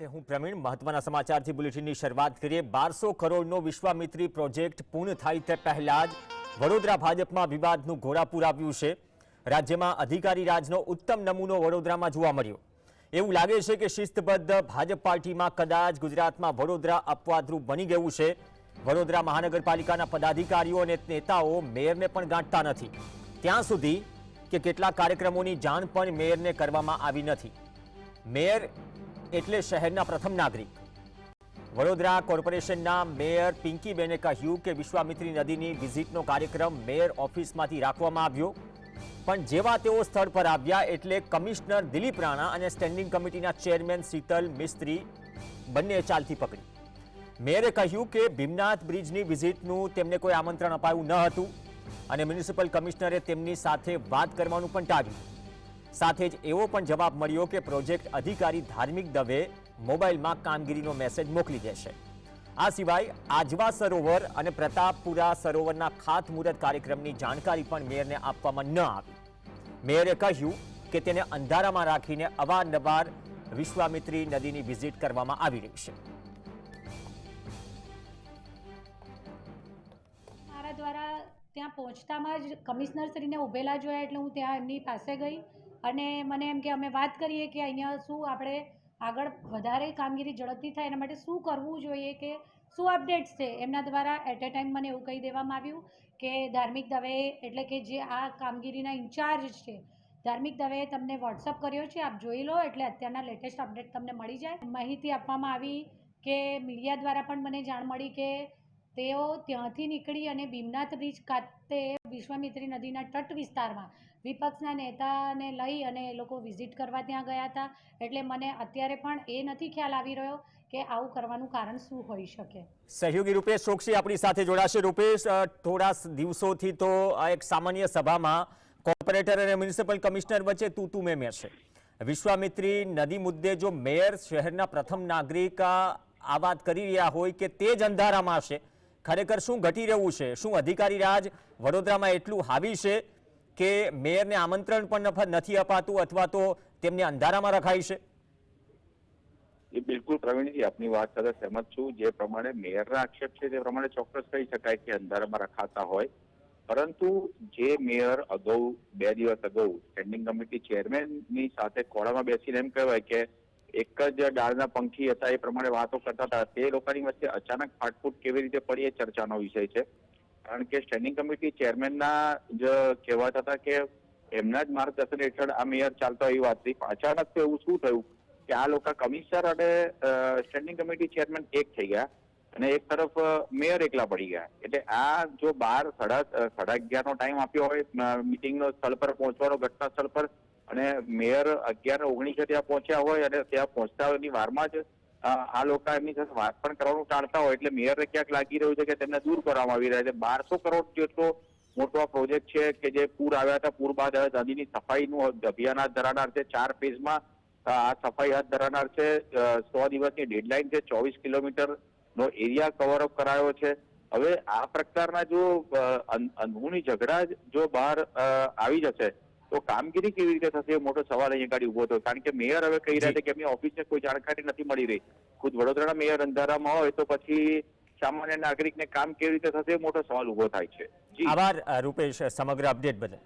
તે હું પ્રવીણ મહત્વના સમાચારથી બુલેટિનની શરૂઆત કરીએ. બારસો કરોડનો વિશ્વામિત્રી પ્રોજેક્ટ પૂર્ણ થાય તે પહેલા જ વડોદરા ભાજપમાં વિવાદનું ઘોડાપૂર આવ્યું છે. રાજ્યમાં અધિકારી રાજનો ઉત્તમ નમૂનો વડોદરામાં જોવા મળ્યો. એવું લાગે છે કે શિસ્તબદ્ધ ભાજપ પાર્ટીમાં કદાચ ગુજરાતમાં વડોદરા અપવાદરૂપ બની ગયું છે. વડોદરા મહાનગરપાલિકાના પદાધિકારીઓ અને નેતાઓ મેયરને પણ ગાંઠતા નથી. ત્યાં સુધી કે કેટલાક કાર્યક્રમોની જાણ પણ મેયરને કરવામાં આવી નથી. મેયર એટલે શહેરના પ્રથમ નાગરિક. વડોદરા કોર્પોરેશનના મેયર પિંકીબેને કહ્યું કે વિશ્વામિત્રી નદીની વિઝિટનો કાર્યક્રમ મેયર ઓફિસમાંથી રાખવામાં આવ્યો. પણ જેવા તેઓ સ્થળ પર આવ્યા એટલે કમિશનર દિલીપ રાણા અને સ્ટેન્ડિંગ કમિટીના ચેરમેન શીતલ મિસ્ત્રી બંને ચાલતી પકડી. મેયરે કહ્યું કે ભીમનાથ બ્રિજની વિઝિટનું તેમને કોઈ આમંત્રણ અપાયું ન હતું અને મ્યુનિસિપલ કમિશનરે તેમની સાથે વાત કરવાનું પણ ટાળ્યું. સાથે જ એવો પણ જવાબ મળ્યો કે પ્રોજેક્ટ અધિકારી ધાર્મિક દવે મોબાઈલમાં કામગીરીનો મેસેજ મોકલી દેશે. આ સિવાય આજવા સરોવર અને પ્રતાપપુરા સરોવરના ખાતમુહૂર્ત કાર્યક્રમની જાણકારી પણ મેયરને આપવામાં ન આવી. મેયરે કહ્યું કે તેને અંધારામાં રાખીને અવારનવાર વિશ્વામિત્રી નદીની વિઝિટ કરવામાં આવી રહી છે. મારા દ્વારા ત્યાં પહોંચતામાં જ કમિશનર શ્રીને ઊભેલા જોયા એટલે હું ત્યાં એમની પાસે ગઈ. અને મને એમ કે અમે વાત કરીએ કે અહીંયા શું આપણે આગળ વધારે કામગીરી ઝડપથી થાય એના માટે શું કરવું જોઈએ કે શું અપડેટ્સ છે? એમના દ્વારા એટ એ ટાઈમ મને એવું કહી દેવામાં આવ્યું કે ધાર્મિક દવે એટલે કે જે આ કામગીરીના ઇન્ચાર્જ છે, ધાર્મિક દવેએ તમને વોટ્સઅપ કર્યો છે, આપ જોઈ લો એટલે અત્યારના લેટેસ્ટ અપડેટ તમને મળી જાય. માહિતી આપવામાં આવી કે મીડિયા દ્વારા પણ મને જાણ મળી કે તેઓ ત્યાંથી નીકળી અને ભીમનાથ બ્રિજ ખાતે વિશ્વામિત્રી નદીના તટ વિસ્તારમાં વિપક્ષના નેતાને લઈ અને એ લોકો વિઝિટ કરવા ત્યાં ગયા હતા. એટલે મને અત્યારે પણ એ નથી ખ્યાલ આવી રહ્યો કે આવું કરવાનું કારણ શું હોઈ શકે. સહયોગી રૂપેશ ચોકસી આપણી સાથે જોડાશે. રૂપેશ થોડા દિવસોથી તો આ એક સામાન્ય સભામાં કોર્પોરેટર અને મ્યુનિસિપલ કમિશનર વચ્ચે તું તું મેં છે. વિશ્વામિત્રી, નદી મુદ્દે જો મેયર શહેરના પ્રથમ નાગરિક આ વાત કરી રહ્યા હોય કે તે જ અંધારામાં છે ખરેખર શું ઘટી રહ્યું છે? શું અધિકારી રાજ વડોદરામાં એટલું હાવી છે કે મેયરને આમંત્રણ પણ નથી અપાતું અથવા તો તેમને અંધારામાં રખાય છે? એ બિલકુલ પ્રવીણજી, આપની વાત સાથે સહેમત છું. જે પ્રમાણે મેયરના આક્ષેપ છે તે પ્રમાણે ચોક્કસ કહી શકાય કે અંધારામાં રખાતા હોય. પરંતુ જે મેયર અગાઉ, બે દિવસ અગાઉ સ્ટેન્ડિંગ કમિટી ચેરમેનની સાથે ખોળામાં બેસીને એમ કહેવાય કે એક જ ડાળના પંખી હતા, એ પ્રમાણે વાતો કરતા હતા. તે લોકોની વચ્ચે અચાનક ફાટફૂટ કેવી રીતે પડી એ ચર્ચાનો વિષય છે. કારણ કે સ્ટેન્ડિંગ કમિટી ચેરમેનના જ કહેવાતા હતા કે એમના જ માર્ગદર્શન હેઠળ આ મેયર ચાલતો એવી વાત થઈ અચાનક તો એવું શું થયું કે આ લોકો કમિશનર અને સ્ટેન્ડિંગ કમિટી ચેરમેન એક થઈ ગયા અને એક તરફ મેયર એકલા પડી ગયા. એટલે આ જો બાર સાડા સાડા અગિયારનો ટાઈમ આપ્યો હોય મિટિંગનો સ્થળ પર પહોંચવાનો ઘટના સ્થળ પર અને મેયર અગિયાર ઓગણીસે ત્યાં પહોંચ્યા હોય અને ત્યાં પહોંચતા એની વારમાં જ આ લોકો એમની સાથે વાત પણ કરવાનું ટાળતા હોય એટલે મેયરને ક્યાંક લાગી રહ્યું છે કે તેમને દૂર કરવામાં આવી રહ્યા છે. બારસો કરોડ જેટલો મોટો પ્રોજેક્ટ છે કે જે પૂર આવ્યા હતા, પૂર બાદ હવે નદીની સફાઈનું અભિયાન હાથ ધરાનાર છે. ચાર ફેઝમાં આ સફાઈ હાથ ધરાનાર છે. સો દિવસની ડેડલાઇન છે. ચોવીસ કિલોમીટર નો એરિયા કવર અપ કરાયો છે. હવે આ પ્રકારના જો અંદરૂની ઝઘડા જો બહાર આવી જશે તો કામગીરી કેવી રીતે થશે એ મોટો સવાલ અહીંયા ગાડી ઊભો થયો. કારણ કે મેયર હવે કહી રહ્યા છે કે એમની ઓફિસને કોઈ જાણકારી નથી મળી રહી. ખુદ વડોદરાના મેયર અંધારામાં હોય તો પછી સામાન્ય નાગરિકને કામ કેવી રીતે થશે એ મોટો સવાલ ઊભો થાય છે. આભાર રૂપેશ સમગ્ર અપડેટ બદલ.